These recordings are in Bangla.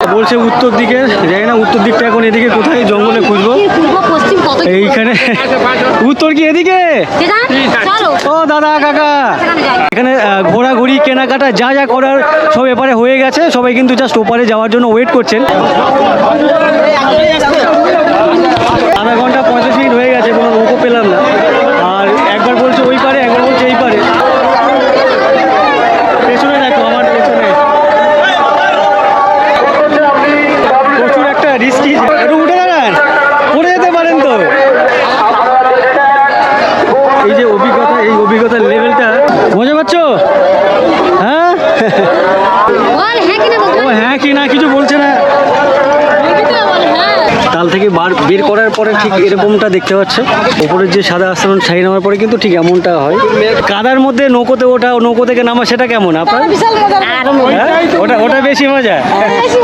বলছে উত্তর দিকে, জানি না উত্তর দিকটা এখন এদিকে কোথায়, জঙ্গলে খুঁজবো। এইখানে, উত্তর কি এদিকে? ও দাদা, কাকা। এখানে ঘোরাঘুরি, কেনাকাটা, যা যা করার সব এপারে হয়ে গেছে। সবাই কিন্তু জাস্ট ওপারে যাওয়ার জন্য ওয়েট করছেন। আধা ঘণ্টা পঁয়ত্রিশ মিনিট হয়ে গেছে, কোনো নৌকো পেলাম না আর একবার বলছে ওই পারে একবার বলছে এই পারে পেছনে দেখো আমার পেছনে প্রচুর একটা রিস্কি একটু উঠে দাঁড়ান পড়ে যেতে পারেন তো এই যে অভিজ্ঞতা এই অভিজ্ঞতার লেভেলটা মজা পাচ্ছ হ্যাঁ বল হ্যাঁ কিনা বলতে ও হ্যাঁ কি না কিছু বলছে না বল হ্যাঁ তাল থেকে বার বের করার পরে ঠিক এরকমটা দেখতে পাচ্ছ। ওপরের যে সাদা আস্তরণ ছাই নামার পরে কিন্তু ঠিক এমনটা হয়। কাদার মধ্যে নৌকোতে ওঠা নৌকো থেকে নামা সেটা কেমন? আপনার? হ্যাঁ? ওটা ওটা বেশি মজা। বেশি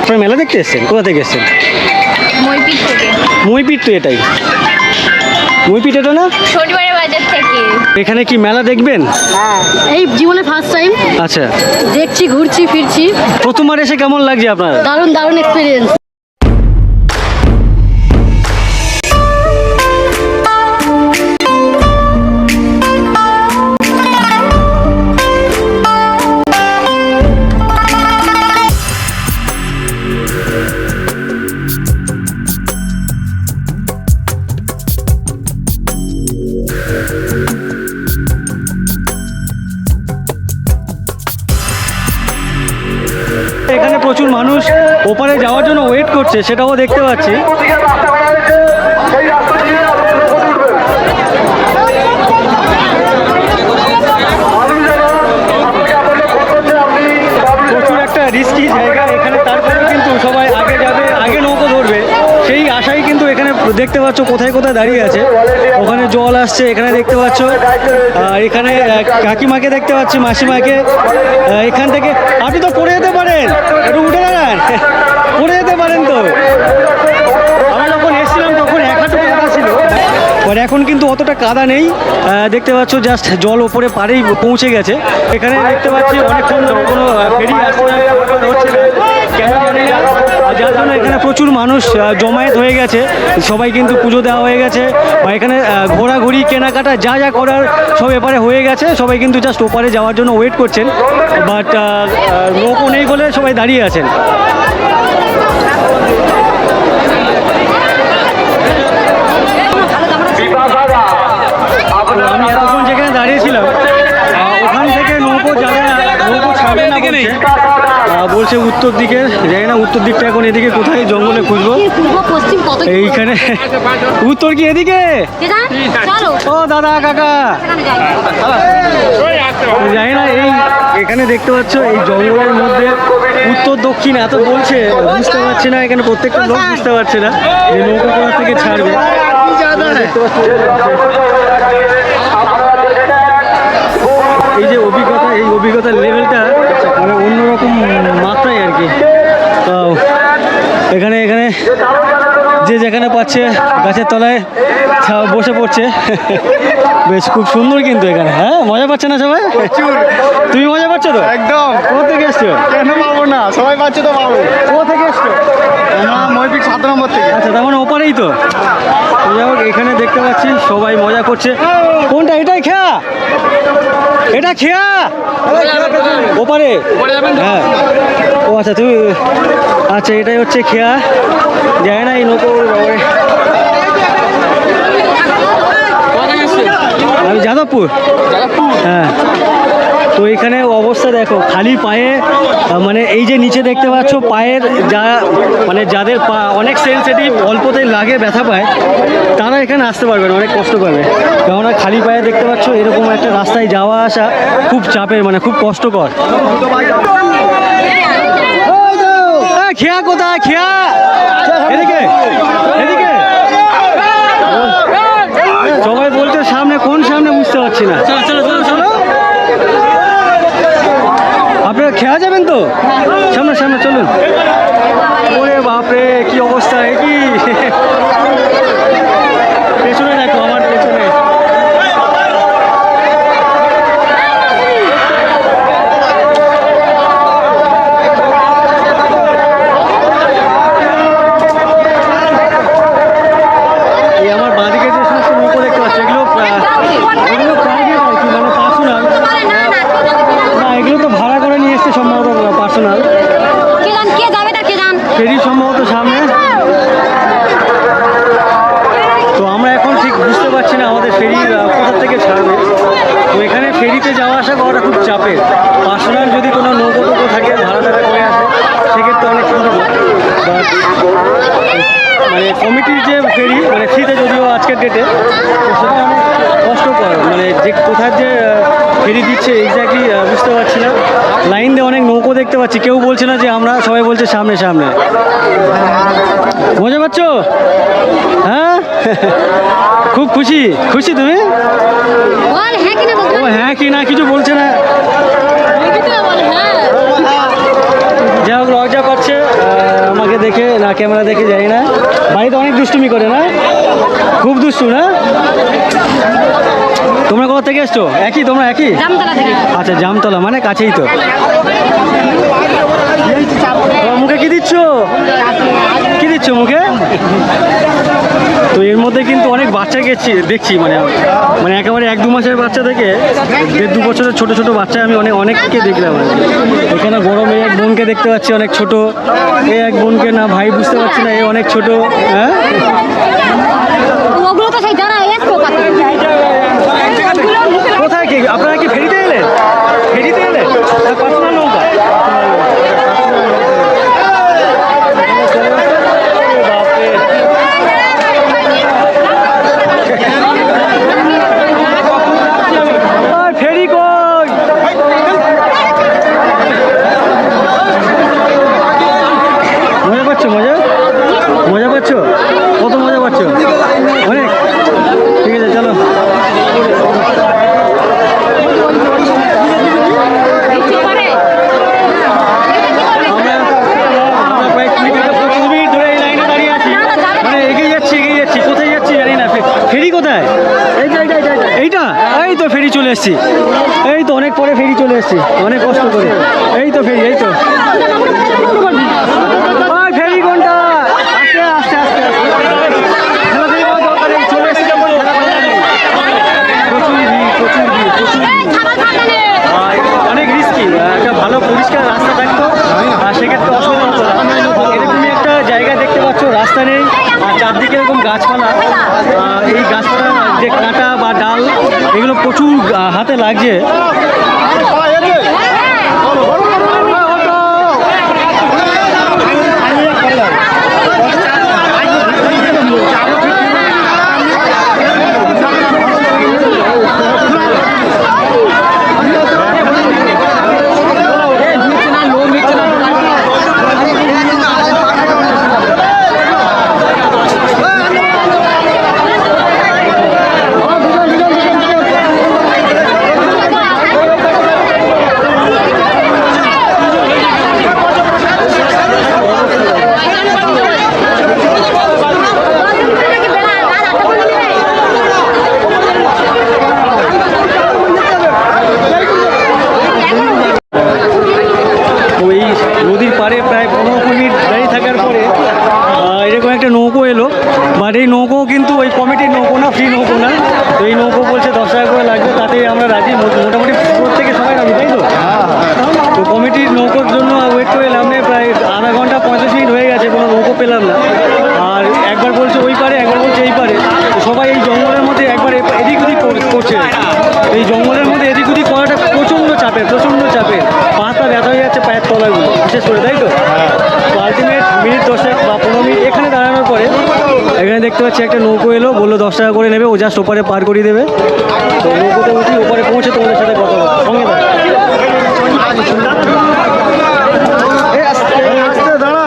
আপনার মেলা দেখতে এসছেন? কোথা থেকে এসছেন? মইপিট তো এটাই। মইপিট এটা না? শনিবারের বাজার থেকে। এখানে কি মেলা দেখবেন? এই জীবনে ফার্স্ট টাইম আচ্ছা। দেখছি ঘুরছি ফিরছি। প্রথমবার এসে কেমন লাগছে আপনার? দারুণ দারুণ এক্সপিরিয়েন্স প্রচুর মানুষ ওপারে যাওয়ার জন্য ওয়েট করছে, সেটাও দেখতে পাচ্ছি। প্রচুর একটা রিস্কি জায়গা, এখানে তারপরে কিন্তু সবাই আগে যাবে, আগে নৌকো ধরবে। সেই আশাই কিন্তু এখানে দেখতে পাচ্ছ কোথায় কোথায় দাঁড়িয়ে আছে। জল আসছে, এখানে দেখতে পাচ্ছ। এখানে কাকিমাকে দেখতে পাচ্ছি, মাসিমাকে। এখান থেকে, আপনি তো পড়ে যেতে পারেন। একটু উঠে দাঁড়ান। পড়ে যেতে পারেন তো। আর এখন কিন্তু অতটা কাদা নেই। দেখতে পাচ্ছ জাস্ট জল ওপরে পারেই পৌঁছে গেছে। এখানে দেখতে পাচ্ছি অনেকক্ষণ কোনো যার জন্য এখানে প্রচুর মানুষ জমায়েত হয়ে গেছে। সবাই কিন্তু পুজো দেওয়া হয়ে গেছে। বা এখানে ঘোরাঘুরি, কেনাকাটা, যা যা করার সব এপারে হয়ে গেছে। সবাই কিন্তু জাস্ট ওপারে যাওয়ার জন্য ওয়েট করছেন। বাট নৌকো নেই বলে সবাই দাঁড়িয়ে আছেন। দাঁড়িয়েছিলাম। ওখান থেকে নৌকো যাবে না নৌকো ছাড়বে না বলছে। বলছে উত্তর দিকে জানি না উত্তর দিকটা এখন এদিকে কোথায় জঙ্গলে খুঁজবো। এইখানে উত্তর কি এদিকে? ও দাদা কাকা। যাই। জানি না এই এখানে দেখতে পাচ্ছ এই জঙ্গলের মধ্যে উত্তর দক্ষিণ এত বলছে বুঝতে পারছি না এখানে প্রত্যেকটা লোক বুঝতে পারছে না যে নৌকো কোথা থেকে ছাড়বে। দেখতে পাচ্ছ এই যে অভিজ্ঞতা এই অভিজ্ঞতার লেভেলটা মানে অন্যরকম মাত্রায় আর কি। তো এখানে এখানে যে যেখানে পাচ্ছে গাছের তলায় বসে পড়ছে। বেশ খুব সুন্দর কিন্তু এখানে হ্যাঁ? মজা পাচ্ছে না সবাই? তুমি মজা পাচ্ছ তো? একদম। কোথা থেকে এসছো? কেন পাবো না? সবাই পাচ্ছে তো পাবো। কোথা থেকে এসছো? মহিপিক সাত নম্বর থেকে। আচ্ছা তার মানে ওপারেই তো। তো যাই হোক এখানে দেখতে পাচ্ছি সবাই মজা করছে। কোনটা? এটাই খেয়া। এটা খেয়া? ওপারে? হ্যাঁ। ও আচ্ছা তুমি আচ্ছা এটাই হচ্ছে খেয়া। যায় না এই নৌকো আমি যাদবপুর। হ্যাঁ। তো এখানে অবস্থা দেখো, খালি পায়ে মানে এই যে নিচে দেখতে পাচ্ছ, পায়ের যা মানে যাদের পা অনেক সেন্সিটিভ অল্পতেই লাগে ব্যথা পায়, তারা এখানে আসতে পারবে না, অনেক কষ্ট পাবে। কেননা খালি পায়ে দেখতে পাচ্ছ, এরকম একটা রাস্তায় যাওয়া আসা খুব চাপের মানে খুব কষ্টকর। খেয়া কোথায়, খেয়া? এদিকে এদিকে। সবাই বলতে সামনে, কোন সামনে বুঝতে পারছি না। খেয়া যাবেন তো? সামনে সামনে চলুন ওরে বাপরে কি অবস্থা এ কি পেছনে দেখো আমার পেছনে ফেরি সম্ভবত সামনে তো আমরা এখন ঠিক বুঝতে পারছি না আমাদের ফেরি আহ, কোথা থেকে ছাড়বে তো এখানে ফেরিতে যাওয়া আসা করাটা খুব চাপের পার্সোনাল যদি কোনো নৌকো টোকো থাকে ভাড়া টাড়া করে আসে সেক্ষেত্রে অনেক সুন্দর বাট মানে কমিটির যে ফেরি মানে ফ্রিতে যদিও আজকের ডেটে তো সেটা অনেক কষ্টকর মানে যে কোথায় যে ফেরি দিচ্ছে এক্স্যাক্টলি বুঝতে পারছি না। লাইন দিয়ে অনেক নৌকো দেখতে পাচ্ছি কেউ বলছে না যে আমরা সবাই বলছে সামনে সামনে। মজা পাচ্ছ? হ্যাঁ? খুব খুশি খুশি তুমি? হ্যাঁ ও হ্যাঁ কি না কিছু বলছে না। বল হ্যাঁ। যাই হোক লজ্জা পাচ্ছে আমাকে দেখে না ক্যামেরা দেখে যাই না। বাড়িতে অনেক দুষ্টুমি করে না? খুব দুষ্টু না? তোমরা কোথা থেকে এসছো? একই তোমরা একই? আচ্ছা জামতলা মানে কাছেই তো। মুখে কি দিচ্ছ? কি দিচ্ছ মুখে? তো এর মধ্যে কিন্তু অনেক বাচ্চা গেছি দেখছি মানে মানে একেবারে এক দু মাসের বাচ্চা থেকে দেড় দু বছরের ছোট ছোট বাচ্চা আমি অনেক অনেককে দেখলাম। এখানে বড় মেয়ে এক বোনকে দেখতে পাচ্ছি অনেক ছোট। এ এক বোনকে না ভাই বুঝতে পারছি না এ অনেক ছোট হ্যাঁ ওগুলো তো সেই যারা এসছো কথা কোথায় কি? আপনারা কি ফেরিতে বিশেষ করে, তাই তো? তো আলটিমেট মিনিট দশেক বা পনেরো মিনিট এখানে দাঁড়ানোর পরে, এখানে দেখতে পাচ্ছি একটা নৌকো এলো, বলল দশ টাকা করে নেবে, ও জাস্ট ওপারে পার করিয়ে দেবে। তো নৌকোতে উঠি ওপারে পৌঁছে তোমাদের সাথে কথা বলব। সঙ্গে থাকো। দাঁড়া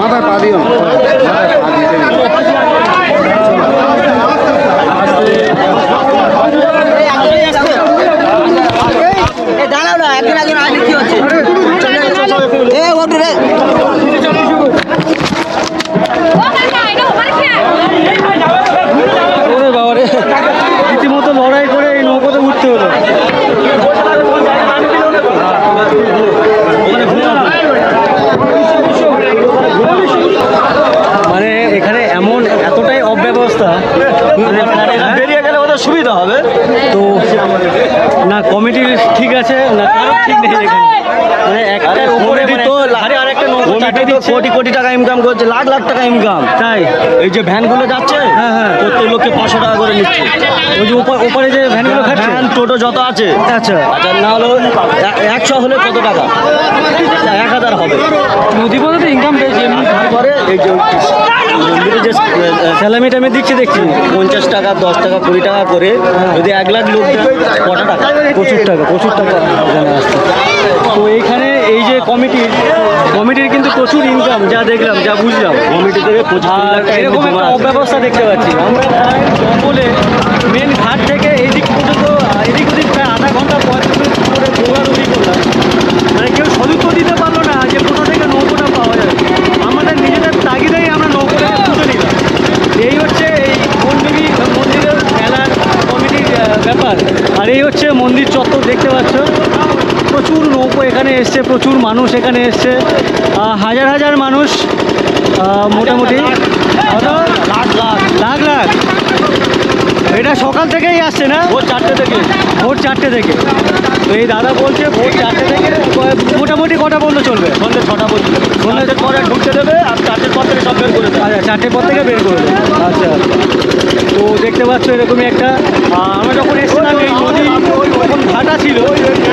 মাথায় পা দিও মাথায় পা দিতে দাঁড়াও না একজন একজন আগে কি হচ্ছে এ ওঠো রে ওরে বাবারে রীতিমতো লড়াই করে এই নৌকোতে উঠতে হলো মানে এখানে এমন এতটাই অব্যবস্থা বেরিয়ে গেলে ওদের সুবিধা হবে তো না কমিটির ঠিক আছে না কারোর ঠিক ঠিক নেই এখানে মানে একটার উপরে মানে তো আরে আরেকটা নৌকো চারটে কমিটি তো দিচ্ছে কোটি কোটি টাকা ইনকাম করছে লাখ লাখ টাকা ইনকাম তাই? এই যে ভ্যানগুলো যাচ্ছে হ্যাঁ, হ্যাঁ। প্রত্যেক লোককে পাঁচশো টাকা করে নিচ্ছে। ওই যে ওপরে যে ভ্যানগুলো খাচ্ছে ভ্যান টোটো যত আছে। আচ্ছা। আচ্ছা না হলেও একশো হলে কত টাকা? এক হাজার হবে। নদী পথে তো ইনকাম পেয়েছি। তারপরে এই যে যে স্যালামি টাইমে দিচ্ছে দেখছি পঞ্চাশ টাকা দশ টাকা কুড়ি টাকা করে যদি এক লাখ লোক কটা টাকা? প্রচুর টাকা প্রচুর টাকা। এখানে আসছে তো এইখানে এই যে কমিটির কমিটির কিন্তু প্রচুর ইনকাম যা দেখলাম যা বুঝলাম। কমিটি থেকে টাকা এরকম একটা অব্যবস্থা দেখতে পাচ্ছি। আমরা জঙ্গলে মেন ঘাট থেকে এইদিক পর্যন্ত এদিক ওদিক প্রায় আধা ঘণ্টা পঁয়ত্রিশ মিনিট করে দৌড়াদৌড়ি করলাম। মানে কেউ সদুত্ব দিতে পারল না যে কোথা থেকে নৌকোটা পাওয়া যাবে। আমাদের নিজেদের তাগিদেই আমরা নৌকোটা খুঁজে নিলাম। এই হচ্ছে এই মন্দিরই মন্দিরের মেলার কমিটির ব্যাপার। আর এই হচ্ছে মন্দির চত্বর দেখতে পাচ্ছ। প্রচুর নৌকো এখানে এসছে প্রচুর মানুষ এখানে এসছে। হাজার হাজার মানুষ মোটামুটি। লাখ লাখ। এটা সকাল থেকেই আসছে না? ভোর চারটে থেকে। ভোর চারটে থেকে। তো এই দাদা বলছে ভোর চারটে থেকে মোটামুটি কটা পর্যন্ত চলবে? সন্ধ্যে ছটা পর্যন্ত। সন্ধ্যের পরে ঢুকতে দেবে আর চারটের পর থেকে সব বের করে দেবে। আচ্ছা চারটের পর থেকে বের করবে আচ্ছা। তো দেখতে পাচ্ছ এরকমই একটা আমরা যখন এসেছিলাম এই নদী তখন ঘাটা ছিল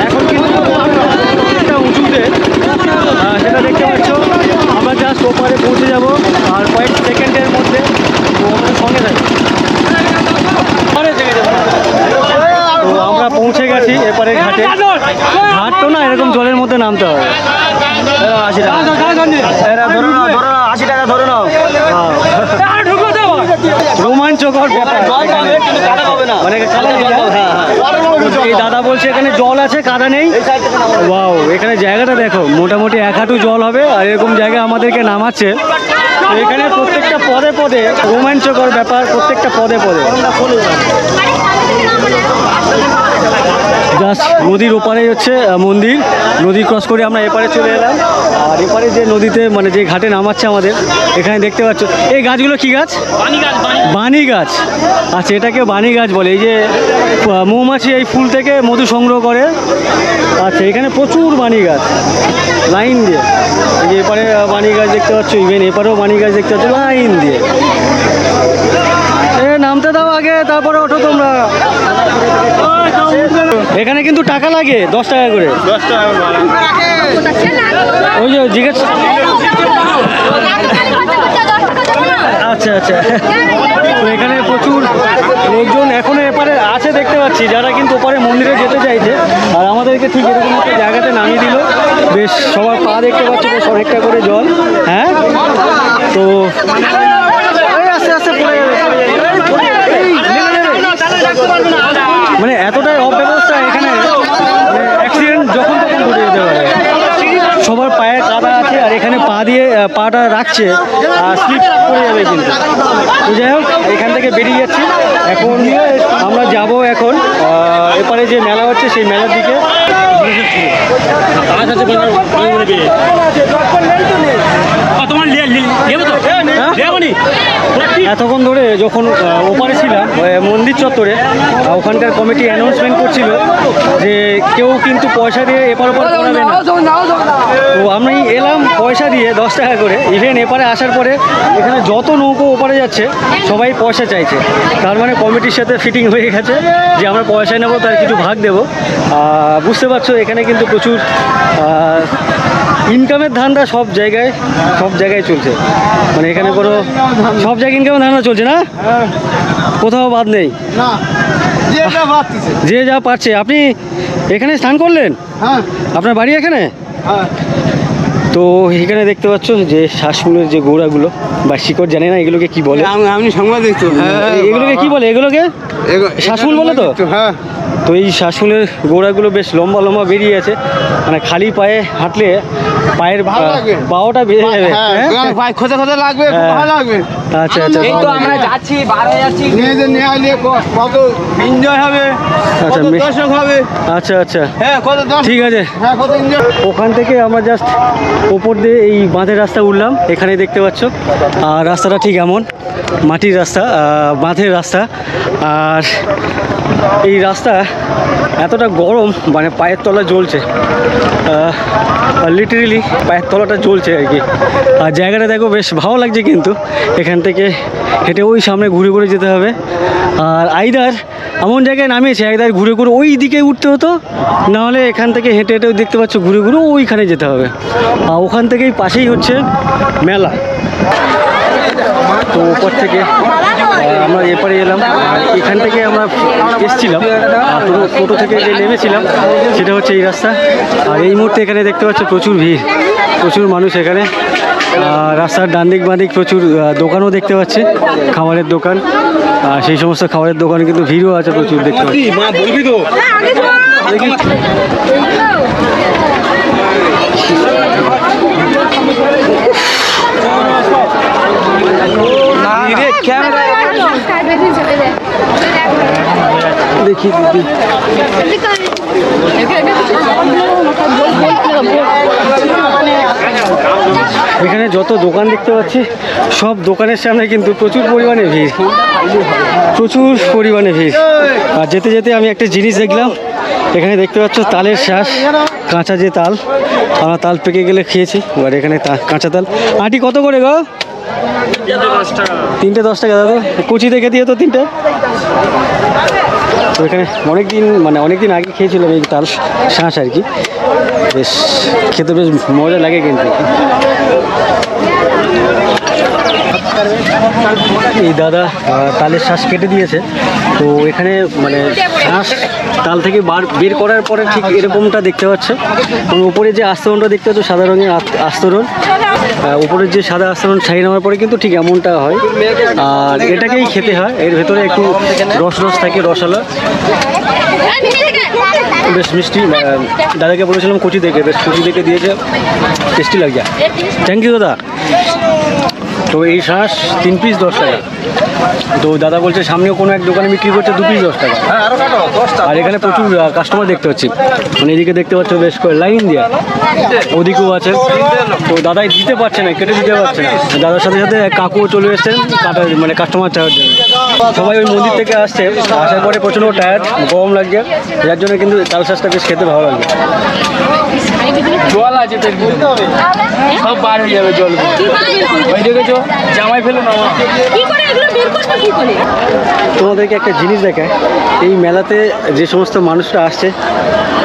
এখন কিন্তু আহ, সেটা দেখতে পাচ্ছ। আমরা জাস্ট ওপারে পৌঁছে যাব আর কয়েক সেকেন্ডের মধ্যে আমাদের সঙ্গে থাকবে আমরা পৌঁছে গেছি এপারে ঘাটে। ঘাট তো না এরকম জলের মধ্যে নামতে হবে। টাকা এরা ধরো না ধরো না আশি টাকা ধরে নাও রোমাঞ্চকর ব্যাপার জল মানে। এই দাদা বলছে এখানে জল আছে কাদা নেই। ওয়াও এখানে জায়গাটা দেখো মোটামুটি এক হাঁটু জল হবে আর এরকম জায়গায় আমাদেরকে নামাচ্ছে। এখানে প্রত্যেকটা পদে পদে রোমাঞ্চকর ব্যাপার প্রত্যেকটা পদে পদে। জাস্ট নদীর ওপারেই হচ্ছে মন্দির। নদী ক্রস করে আমরা এপারে চলে এলাম। আর এপারে যে নদীতে মানে যে ঘাটে নামাচ্ছে আমাদের এখানে দেখতে পাচ্ছ এই গাছগুলো কি গাছ? বানি গাছ আচ্ছা এটাকে বানি গাছ বলে। এই যে মৌমাছি এই ফুল থেকে মধু সংগ্রহ করে। আচ্ছা এখানে প্রচুর বানি গাছ। লাইন দিয়ে। এই যে এপারে বানি গাছ দেখতে পাচ্ছ ইভেন এপারেও বানি গাছ দেখতে পাচ্ছ লাইন দিয়ে। এ নামতে দাও আগে তারপরে ওঠো তোমরা। এখানে কিন্তু টাকা লাগে দশ টাকা করে। দশ টাকা ওই যে জিজ্ঞেস আচ্ছা আচ্ছা। তো এখানে প্রচুর লোকজন এখনও এপারে আছে দেখতে পাচ্ছি যারা কিন্তু ওপারে মন্দিরে যেতে চাইছে। আর আমাদেরকে ঠিক এরকম একটা জায়গাতে নামিয়ে দিল। বেশ সবার পা দেখতে পাচ্ছি বেশ অনেকটা করে জল। হ্যাঁ? তো এই আস্তে আস্তে পড়ে যাবে, পড়ে যাবে। এই, নেমে যাবে। মানে এতটাই অব্যবস্থা এখানে অ্যাক্সিডেন্ট যখন তখন ঘটে যেতে পারে সবার পায়ে কাদা আছে আর এখানে পা দিয়ে আহ, পাটা রাখছে, আর স্লিপ করে যাবে কিন্তু তো যাই হোক, এখান থেকে বেরিয়ে যাচ্ছি এখন আমরা যাব এখন এপারে যে মেলা হচ্ছে, সেই মেলার দিকে? এতক্ষণ ধরে যখন ওপারে ছিলাম মন্দির চত্বরে ওখানকার কমিটি অ্যানাউন্সমেন্ট করছিল যে কেউ কিন্তু পয়সা দিয়ে এপার ওপার করাবে না। তো আমি এলাম পয়সা দিয়ে দশ টাকা করে। ইভেন এপারে আসার পরে এখানে যত নৌকো ওপারে যাচ্ছে সবাই পয়সা চাইছে। তার মানে কমিটির সাথে ফিটিং হয়ে গেছে যে আমরা পয়সা নেব তার কিছু ভাগ দেবো। বুঝতে পারছ? এখানে কিন্তু প্রচুর ইনকামের ধান্দা সব জায়গায় সব জায়গায় চলছে। মানে এখানে কোনো সব জায়গায় ইনকামের ধান্দা চলছে না? কোথাও বাদ নেই। যে যে পারছে আপনি এখানে স্নান করলেন? হ্যাঁ। আপনার বাড়ি এখানে? হ্যাঁ। তো এখানে দেখতে পাচ্ছ যে শ্বাসমূলের যে গোড়াগুলো বা শিকড় জানে না এগুলোকে কি বলে? আমি সংবাদ দেখতে এগুলোকে কি বলে? এগুলোকে? শ্বাসমূল বলে তো? হ্যাঁ। তো এই শাসনের গোড়াগুলো বেশ লম্বা লম্বা বেরিয়ে আছে মানে খালি পায়ে হাঁটলে পায়ের পাওয়াটা বেড়ে বেরিয়ে যাবে খোঁজে খোঁজে লাগবে। আচ্ছা আচ্ছা। এই তো আমরা যাচ্ছি বার যাচ্ছি। মেয়েদের নিয়ে আইলে কত এনজয় হবে আচ্ছা, কত দর্শক হবে। আচ্ছা আচ্ছা। হ্যাঁ কত ঠিক আছে। হ্যাঁ কত এনজয় ওখান থেকে আমরা জাস্ট ওপর দিয়ে এই বাঁধের রাস্তা উঠলাম এখানে দেখতে পাচ্ছ। আর রাস্তাটা ঠিক এমন মাটির রাস্তা বাঁধের রাস্তা। আর এই রাস্তা এতটা গরম মানে পায়ের তলা জ্বলছে। লিটারেলি পায়ের তলাটা জ্বলছে আর কি। আর জায়গাটা দেখো বেশ ভালো লাগছে কিন্তু এখান। থেকে হেঁটে ওই সামনে ঘুরে ঘুরে যেতে হবে। আর আইদার এমন জায়গায় নামিয়েছে, আইদার ঘুরে ঘুরে ওই দিকে উঠতে হতো নাহলে এখান থেকে হেঁটে হেঁটে দেখতে পাচ্ছ ঘুরে ঘুরে ওইখানে যেতে হবে। আর ওখান থেকেই পাশেই হচ্ছে মেলা। তো ওপর থেকে আমরা এপারে এলাম। আর এখান থেকে আমরা এসছিলাম টোটো থেকে যে নেমেছিলাম, সেটা হচ্ছে এই রাস্তা। আর এই মুহূর্তে এখানে দেখতে পাচ্ছ প্রচুর ভিড়, প্রচুর মানুষ এখানে। রাস্তার ডান দিক বাঁ দিক প্রচুর আহ, দোকানও দেখতে পাচ্ছি খাবারের দোকান। আর সেই সমস্ত খাবারের দোকানে কিন্তু ভিড়ও আছে প্রচুর দেখতে পাচ্ছি। মা বলবি তো? দেখি দেখি। দিদি এখানে যত দোকান দেখতে পাচ্ছি, সব দোকানের সামনে কিন্তু প্রচুর পরিমাণে ভিড়। প্রচুর পরিমাণে ভিড়। আর যেতে যেতে আমি একটা জিনিস দেখলাম, এখানে দেখতে পাচ্ছ তালের শ্বাস, কাঁচা যে তাল, আমরা তাল পেকে গেলে খেয়েছি, এবার এখানে কাঁচা তাল। আটি কত করে গো? তিনটে দশ টাকা। দাদা। কুচি দেখে দিয়ে তো তিনটে। তো এখানে অনেক দিন মানে অনেক দিন আগে খেয়েছিলাম এই তাল শাঁস আর কি। বেশ, খেতে বেশ মজা লাগে কিন্তু। এই দাদা তালের শ্বাস কেটে দিয়েছে। তো এখানে মানে শ্বাস তাল থেকে বার, বের করার পরে ঠিক এরকমটা দেখতে পাচ্ছে। এবং উপরে যে আস্তরণটা দেখতে পাচ্ছ, সাদা রঙের আস্তরণ। উপরের যে সাদা আস্তরণ ছাই নেওয়ার পরে কিন্তু ঠিক এমনটা হয়। আর এটাকেই খেতে হয়। এর ভেতরে একটু রস রস থাকে, রসালা। বেশ মিষ্টি দাদাকে বলেছিলাম কচি দেখে, বেশ কচি দেখে দিয়েছে। টেস্টি লাগছে থ্যাংক ইউ দাদা। তো এই শাঁস তিন পিস দশ টাকা। তো দাদা বলছে সামনেও কোনো এক দোকানে বিক্রি করছে দু পিস দশ টাকা। আর এখানে প্রচুর কাস্টমার দেখতে পাচ্ছি। মানে এদিকে দেখতে পাচ্ছ বেশ করে লাইন দেওয়া ওদিকেও আছে। তো দাদাই দিতে পারছে না কেটে দিতে পারছে না। দাদার সাথে সাথে কাকুও চলে এসছেন কাটা মানে কাস্টমার চাওয়ার জন্য। সবাই ওই মন্দির থেকে আসছে। আসার পরে প্রচণ্ড টায়ার্ড গরম লাগছে। যার জন্য কিন্তু তাল শ্বাসটা বেশ খেতে ভালো লাগে। জল আছে। সব বার হয়ে যাবে জল। ওই দেখেছ? জামাই ফেলো না আমার। কি করে এগুলো বের করবে কি করে? তোমাদেরকে একটা জিনিস দেখায় এই মেলাতে যে সমস্ত মানুষরা আসছে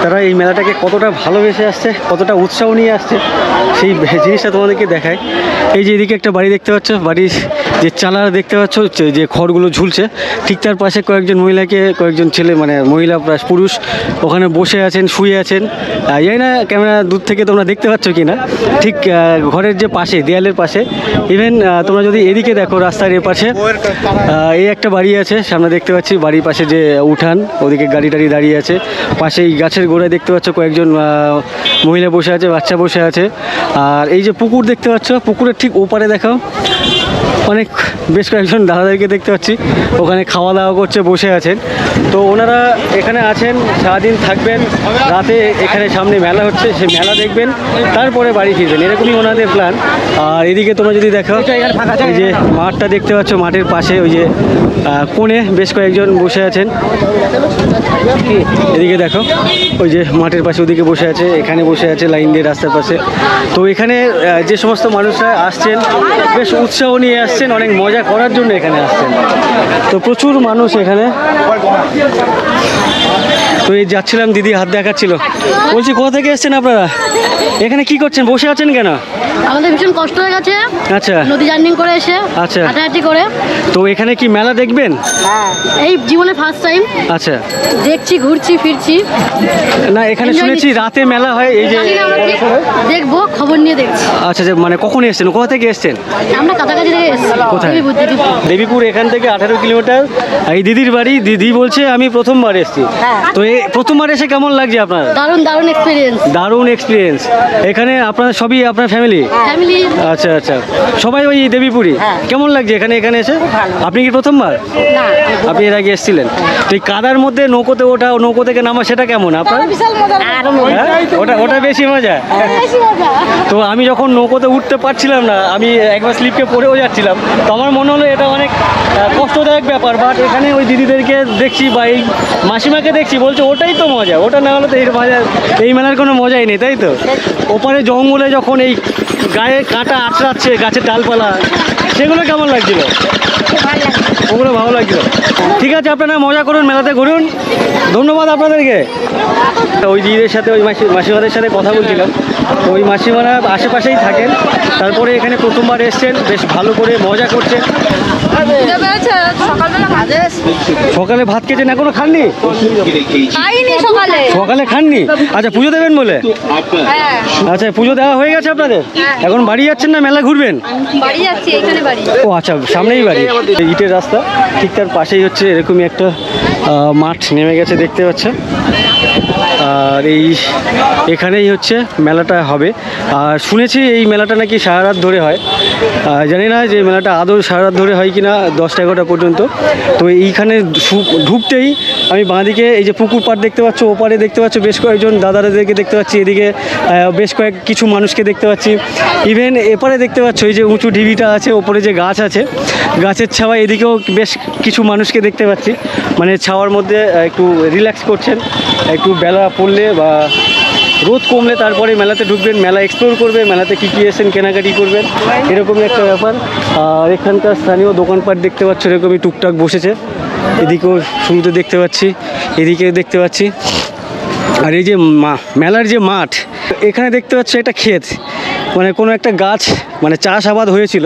তারা এই মেলাটাকে কতটা ভালোবেসে আসছে কতটা উৎসাহ নিয়ে আসছে সেই জিনিসটা তোমাদেরকে দেখায় এই যে এদিকে একটা বাড়ি দেখতে পাচ্ছ, বাড়ির যে চালা দেখতে পাচ্ছ যে- খড়গুলো ঝুলছে। ঠিক তার পাশে কয়েকজন মহিলাকে, কয়েকজন ছেলে মানে মহিলা প্লাস পুরুষ, ওখানে বসে আছেন, শুয়ে আছেন। জানি না ক্যামেরা দূর থেকে তোমরা দেখতে পাচ্ছ কি না ঠিক ঘরের যে পাশে, দেয়ালের পাশে ইভেন তোমরা যদি এদিকে দেখো রাস্তার এ পাশে এই একটা বাড়ি আছে, সামনে দেখতে পাচ্ছি, বাড়ির পাশে যে উঠান, ওদিকে গাড়ি টাড়ি দাঁড়িয়ে আছে। পাশে এই গাছের গোড়ায় দেখতে পাচ্ছ কয়েকজন মহিলা বসে আছে, বাচ্চা বসে আছে। আর এই যে পুকুর দেখতে পাচ্ছ পুকুরের ঠিক ওপারে দেখাও। অনেক বেশ কয়েকজন দাদাদেরকে দেখতে পাচ্ছি। ওখানে খাওয়া দাওয়া করছে বসে আছেন। তো ওনারা এখানে আছেন সারাদিন থাকবেন রাতে এখানে সামনে মেলা হচ্ছে সে মেলা দেখবেন তারপরে বাড়ি ফিরবেন। এরকমই ওনাদের প্ল্যান আর এদিকে তোমরা যদি দেখো এই যে মাঠটা দেখতে পাচ্ছ মাঠের পাশে ওই যে কোণে বেশ কয়েকজন বসে আছেন। এদিকে দেখো ওই যে মাঠের পাশে ওদিকে বসে আছে এখানে বসে আছে লাইন দিয়ে রাস্তার পাশে। তো এখানে যে সমস্ত মানুষরা আসছেন বেশ উৎসাহ নিয়ে আসছেন অনেক মজা করার জন্য এখানে আসছেন। তো প্রচুর মানুষ এখানে। তো এই যাচ্ছিলাম দিদি হাত দেখাচ্ছিল। বলছি কোথা থেকে এসছেন আপনারা? এখানে কি করছেন? বসে আছেন কেন? আমাদের ভীষণ কষ্ট হয়ে গেছে। আচ্ছা। নদী জার্নিং করে এসে আচ্ছা। হাঁটাহাঁটি করে। তো এখানে কি মেলা দেখবেন? এই জীবনে ফার্স্ট টাইম আচ্ছা। দেখছি ঘুরছি ফিরছি। না এখানে শুনেছি রাতে মেলা হয় এই যে দেখব খবর নিয়ে দেখছি। আচ্ছা যে মানে কখন এসছেন? কোথা থেকে এসছেন? আমরা কাছাকাছি থেকে এসেছি। কোথায়? দেবীপুর, এখান থেকে আঠারো কিলোমিটার। এই দিদির বাড়ি দিদি বলছে আমি প্রথমবার এসেছি। হ্যাঁ। তো এই প্রথমবার এসে কেমন লাগছে আপনার? দারুণ দারুণ এক্সপিরিয়েন্স দারুণ এক্সপিরিয়েন্স এখানে আপনার সবই আপনার ফ্যামিলি ফ্যামিলি আচ্ছা আচ্ছা। সবাই ওই দেবীপুরি কেমন লাগছে এখানে এখানে এসে? আপনি কি প্রথমবার? আপনি এর আগে এসেছিলেন। তো এই কাদার মধ্যে নৌকোতে ওঠা নৌকো থেকে নামা সেটা কেমন আপনার? হ্যাঁ? ওটা ওটা বেশি মজা। তো আমি যখন নৌকোতে উঠতে পারছিলাম না, আমি একবার স্লিপকে পড়েও যাচ্ছিলাম। তো আমার মনে হলো এটা অনেক কষ্টদায়ক ব্যাপার বাট এখানে ওই দিদিদেরকে দেখছি বা এই মাসিমাকে দেখছি, বলছে ওটাই তো মজা, ওটা না হলে তো এই মজা, এই মেলার কোনো মজাই নেই, তাই তো? ওপারে জঙ্গলে যখন এই গায়ে কাঁটা আঁচড়াচ্ছে গাছের ডালপালা, সেগুলো কেমন লাগছিল? ওগুলো ভালো লাগছিল। ঠিক আছে আপনারা মজা করুন মেলাতে ঘুরুন। ধন্যবাদ আপনাদেরকে। ওই দিদিদের সাথে ওই মাসি মাসিমাদের সাথে কথা বলছিলাম। তো ওই মাসিমারা আশেপাশেই থাকেন। তারপরে এখানে প্রথমবার এসছেন। বেশ ভালো করে মজা করছেন। সকালে ভাত খেয়েছেন এখনও খাননি? সকালে। সকালে খাননি? আচ্ছা পুজো দেবেন বলে? হ্যাঁ। আচ্ছা পুজো দেওয়া হয়ে গেছে আপনাদের? এখন বাড়ি যাচ্ছেন না মেলা ঘুরবেন? বাড়ি যাচ্ছি এখানে বাড়ি। ও আচ্ছা সামনেই বাড়ি। এই ইটের রাস্তা ঠিক তার পাশেই হচ্ছে এরকমই একটা মাঠ নেমে গেছে দেখতে পাচ্ছেন। আর এই এখানেই হচ্ছে মেলাটা হবে। আর শুনেছি এই মেলাটা নাকি সারা রাত ধরে হয়। জানি না যে মেলাটা আদৌ সারা রাত ধরে হয় কি না দশটা এগারোটা পর্যন্ত। তো এইখানে ঢুকতেই আমি বাঁদিকে এই যে পুকুর পাড় দেখতে পাচ্ছ, ওপারে দেখতে পাচ্ছ বেশ কয়েকজন দাদারাদেরকে দেখতে পাচ্ছি, এদিকে বেশ কয়েক কিছু মানুষকে দেখতে পাচ্ছি। ইভেন এপারে দেখতে পাচ্ছ এই যে উঁচু ঢিবিটা আছে, ওপরে যে গাছ আছে, গাছের ছাওয়া এদিকেও বেশ কিছু মানুষকে দেখতে পাচ্ছি। মানে ছাওয়ার মধ্যে একটু রিল্যাক্স করছেন, একটু বেলা পড়লে বা রোদ কমলে তারপরে মেলাতে ঢুকবেন, মেলা এক্সপ্লোর করবেন, মেলাতে কী কী এসেন কেনাকাটি করবেন এরকমই একটা ব্যাপার। আর এখানকার স্থানীয় দোকানপাট দেখতে পাচ্ছ, এরকমই টুকটাক বসেছে। এদিকেও শুরুতে দেখতে পাচ্ছি এদিকে দেখতে পাচ্ছি। আর এই যে মা- মেলার যে মাঠ এখানে দেখতে পাচ্ছ একটা ক্ষেত। মানে কোনো একটা গাছ মানে চাষাবাদ হয়েছিল।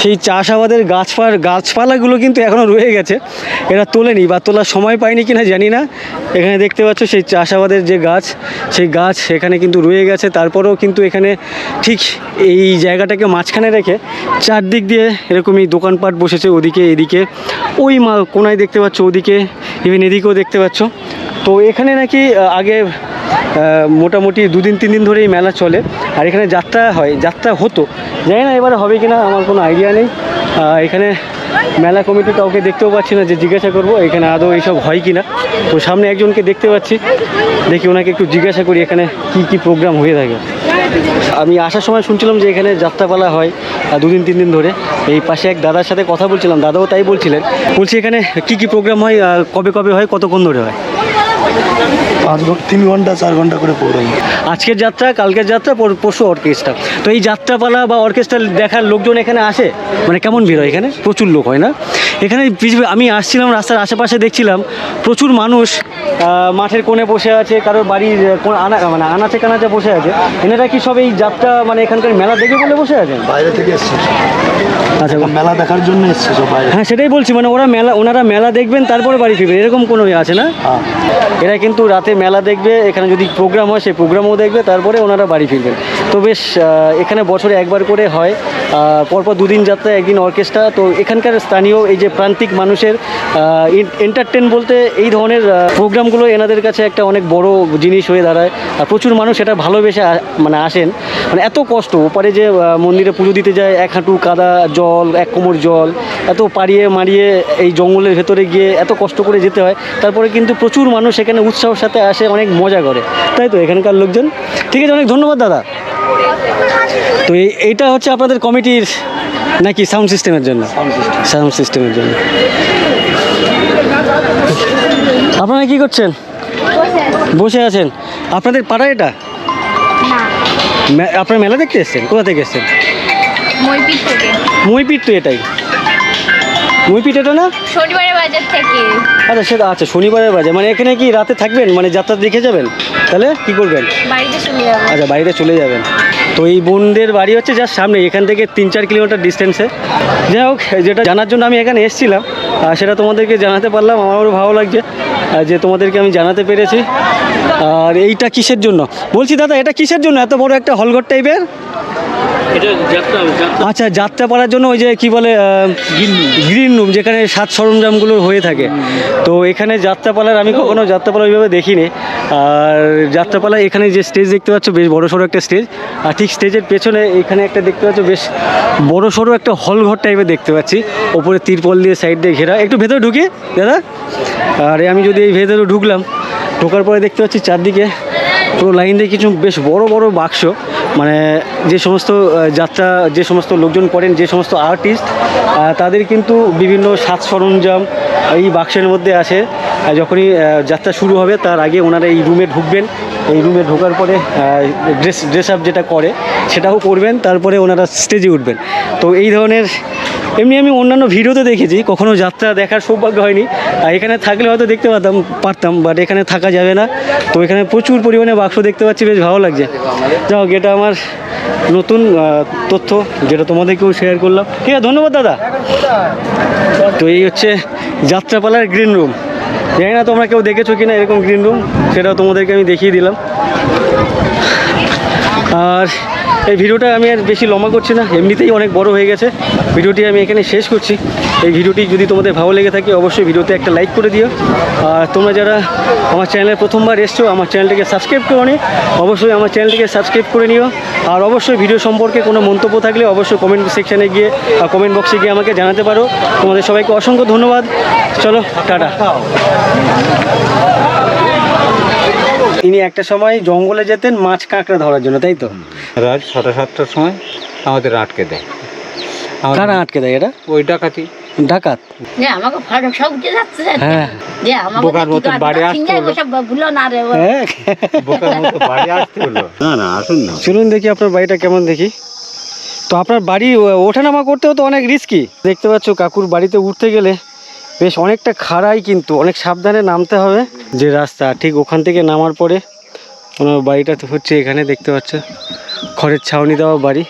সেই চাষাবাদের গাছপাল, গাছপালাগুলো কিন্তু এখনও রয়ে গেছে। এরা তোলেনি বা তোলার সময় পায়নি কিনা জানি না। এখানে দেখতে পাচ্ছ সেই চাষাবাদের যে গাছ, সেই গাছ এখানে কিন্তু রয়ে গেছে। তারপরেও কিন্তু এখানে ঠিক এই জায়গাটাকে মাঝখানে রেখে চারদিক দিয়ে এরকমই দোকানপাট বসেছে ওদিকে এদিকে। ওই মা কোনায় দেখতে পাচ্ছ, ওদিকে ইভেন এদিকেও দেখতে পাচ্ছ। তো এখানে নাকি আগে মোটামুটি দুদিন তিন দিন ধরেই মেলা চলে। আর এখানে যাত্রা হয়, যাত্রা হতো। জানি না এবারে হবে কিনা, আমার কোনো আইডিয়া নেই। এখানে মেলা কমিটি কাউকে দেখতেও পাচ্ছি না যে জিজ্ঞাসা করব, এখানে আদৌ এইসব হয় কি না তো সামনে একজনকে দেখতে পাচ্ছি। দেখি ওনাকে একটু জিজ্ঞাসা করি এখানে কি কি প্রোগ্রাম হয়ে থাকে। আমি আসার সময় শুনছিলাম যে এখানে যাত্রাপালা হয় দুদিন তিন দিন ধরে। এই পাশে এক দাদার সাথে কথা বলছিলাম, দাদাও তাই বলছিলেন। বলছি এখানে কি কি প্রোগ্রাম হয় কবে কবে হয়, কতক্ষণ ধরে হয়? তিন ঘণ্টা, চার ঘণ্টা করে প্রোগ্রাম আজকের যাত্রা, কালকের যাত্রা পরশু অর্কেস্ট্রা তো এই যাত্রাপালা বা অর্কেস্ট্রা দেখার লোকজন এখানে আসে? মানে কেমন ভিড় হয় এখানে? প্রচুর লোক হয় না? এখানে আমি আসছিলাম রাস্তার আশেপাশে দেখছিলাম প্রচুর মানুষ মাঠের কোণে বসে আছে কারোর বাড়ির আনা মানে আনাচে কানাচে বসে আছে। এনারা কি সব এই যাত্রা মানে এখানকার মেলা দেখে বলে বসে আছেন? বাইরে থেকে এসছে আচ্ছা। মেলা দেখার জন্য এসছে সব বাইরে। হ্যাঁ সেটাই বলছি মানে ওরা মেলা ওনারা মেলা দেখবেন তারপরে বাড়ি ফিরবেন এরকম কোনো ইয়ে আছে না? হ্যাঁ। এরা কিন্তু রাতে মেলা দেখবে এখানে যদি প্রোগ্রাম হয় সেই প্রোগ্রামও দেখবে তারপরে ওনারা বাড়ি ফিরবেন। তো বেশ এখানে বছরে একবার করে হয় পরপর দুদিন যাত্রা একদিন অর্কেস্ট্রা তো এখানকার স্থানীয় এই যে প্রান্তিক মানুষের এন্টারটেন বলতে এই ধরনের প্রোগ্রামগুলো এনাদের কাছে একটা অনেক বড় জিনিস হয়ে দাঁড়ায়। আর প্রচুর মানুষ এটা ভালোবেসে মানে আসেন। মানে এত কষ্ট, ওপারে যে মন্দিরে পুজো দিতে যায়, এক হাঁটু কাদা জল, এক কোমর জল, এত পাড়িয়ে মারিয়ে এই জঙ্গলের ভেতরে গিয়ে এত কষ্ট করে যেতে হয়। তারপরে কিন্তু প্রচুর মানুষ এখানে উৎসাহের সাথে আসে, অনেক মজা করে। তাই তো এখানকার লোকজন? ঠিক আছে, অনেক ধন্যবাদ দাদা। তো এই, এইটা হচ্ছে আপনাদের কমিটির নাকি সাউন্ড সিস্টেমের জন্য? সাউন্ড সিস্টেমের জন্য। আপনারা কি করছেন? বসে আছেন। আপনাদের পাড়া এটা? আপনারা মেলা দেখতে এসছেন? কোথা থেকে এসছেন? মইপিট তো এটাই। মইপিট এটা না? শনিবারের বাজার থেকে। আচ্ছা সেটা আচ্ছা শনিবারের বাজে মানে এখানে কি রাতে থাকবেন? মানে যাত্রা দেখে যাবেন? তাহলে কি করবেন? বাড়িতে চলে যাব। আচ্ছা বাড়িতে চলে যাবেন। তো এই বোনদের বাড়ি হচ্ছে যার সামনে, এখান থেকে তিন চার কিলোমিটার ডিস্টেন্সে যাই হোক যেটা জানার জন্য আমি এখানে এসেছিলাম সেটা তোমাদেরকে জানাতে পারলাম, আমারও ভালো লাগছে যে তোমাদেরকে আমি জানাতে পেরেছি। আর এইটা কিসের জন্য? বলছি দাদা, এটা কিসের জন্য? এত বড় একটা হলঘর টাইপের আচ্ছা যাত্রা পালার জন্য ওই যে কি বলে গ্রিন রুম যেখানে সাত সরঞ্জামগুলো হয়ে থাকে। তো এখানে যাত্রাপালার আমি কখনো যাত্রাপালা ওইভাবে দেখিনি। আর যাত্রাপালা এখানে যে স্টেজ দেখতে পাচ্ছ বেশ বড় সড়ো একটা স্টেজ আর ঠিক স্টেজের পেছনে এখানে একটা দেখতে পাচ্ছ বেশ বড় সড়ো একটা হল ঘর টাইপের দেখতে পাচ্ছি। ওপরে তিরপল দিয়ে সাইড দিয়ে ঘেরা। একটু ভেতরে ঢুকি দাদা? আর আমি যদি এই ভেতরে ঢুকলাম ঢোকার পরে দেখতে পাচ্ছি চারদিকে পুরো লাইন দিয়ে কিছু বেশ বড় বড় বাক্স। মানে যে সমস্ত যাত্রা, যে সমস্ত লোকজন করেন, যে সমস্ত আর্টিস্ট তাদের কিন্তু বিভিন্ন সাজ সরঞ্জাম এই বাক্সের মধ্যে আর যখনই যাত্রা শুরু হবে, তার আগে ওনারা এই রুমে ঢুকবেন। এই রুমে ঢোকার পরে ড্রেস ড্রেস আপ যেটা করে, সেটাও করবেন, তারপরে ওনারা স্টেজে উঠবেন। তো এই ধরনের, এমনি আমি অন্যান্য ভিডিওতে দেখেছি, কখনো যাত্রা দেখার সৌভাগ্য হয়নি। আর এখানে থাকলে হয়তো দেখতে পারতাম পারতাম বাট এখানে থাকা যাবে না। তো এখানে প্রচুর পরিমাণে বাক্স দেখতে পাচ্ছি, বেশ ভালো লাগছে। যাই হোক, এটা আমার নতুন তথ্য, যেটা তোমাদেরকেও শেয়ার করলাম। ঠিক আছে, ধন্যবাদ দাদা। তো এই হচ্ছে যাত্রাপালার গ্রিন রুম জানি না তোমরা কেউ দেখেছ কিনা এরকম গ্রিন রুম সেটাও তোমাদেরকে আমি দেখিয়ে দিলাম। আর এই ভিডিওটা আমি আর বেশি লম্বা করছি না, এমনিতেই অনেক বড় হয়ে গেছে। ভিডিওটি আমি এখানে শেষ করছি। এই ভিডিওটি যদি তোমাদের ভালো লেগে থাকে, অবশ্যই ভিডিওতে একটা লাইক করে দিও। আর তোমরা যারা আমার চ্যানেলে প্রথমবার এসছো, আমার চ্যানেলটিকে সাবস্ক্রাইব করো নি, অবশ্যই আমার চ্যানেলটিকে সাবস্ক্রাইব করে নিও। আর অবশ্যই ভিডিও সম্পর্কে কোনো মন্তব্য থাকলে অবশ্যই কমেন্ট সেকশানে গিয়ে আর কমেন্ট বক্সে গিয়ে আমাকে জানাতে পারো। তোমাদের সবাইকে অসংখ্য ধন্যবাদ। চলো, টাটা। ইনি একটা সময় জঙ্গলে যেতেন মাছ কাঁকড়া ধরার জন্য তাই তো? রাত সাড়ে সাতটার সময় আমাদের আটকে দেয়। কারা আটকে দেয় এটা? ওই ডাকাতি। ডাকাত? আমাকে ফাটক সব উঠে যাচ্ছে হ্যাঁ। বোকার মতো বাড়ি আসতে হলো। না রে হ্যাঁ। বোকার মতো বাড়ি আসতে হলো। না না আসুন না। চলুন দেখি আপনার বাড়িটা কেমন দেখি। তো আপনার বাড়ি ওঠানামা করতেও তো অনেক রিস্কি দেখতে পাচ্ছ কাকুর বাড়িতে উঠতে গেলে বেশ অনেকটা খাড়াই কিন্তু, অনেক সাবধানে নামতে হবে যে রাস্তা। ঠিক ওখান থেকে নামার পরে ওনার বাড়িটা তো হচ্ছে এখানে, দেখতে পাচ্ছ। খড়ের ছাউনি দেওয়া বাড়ি।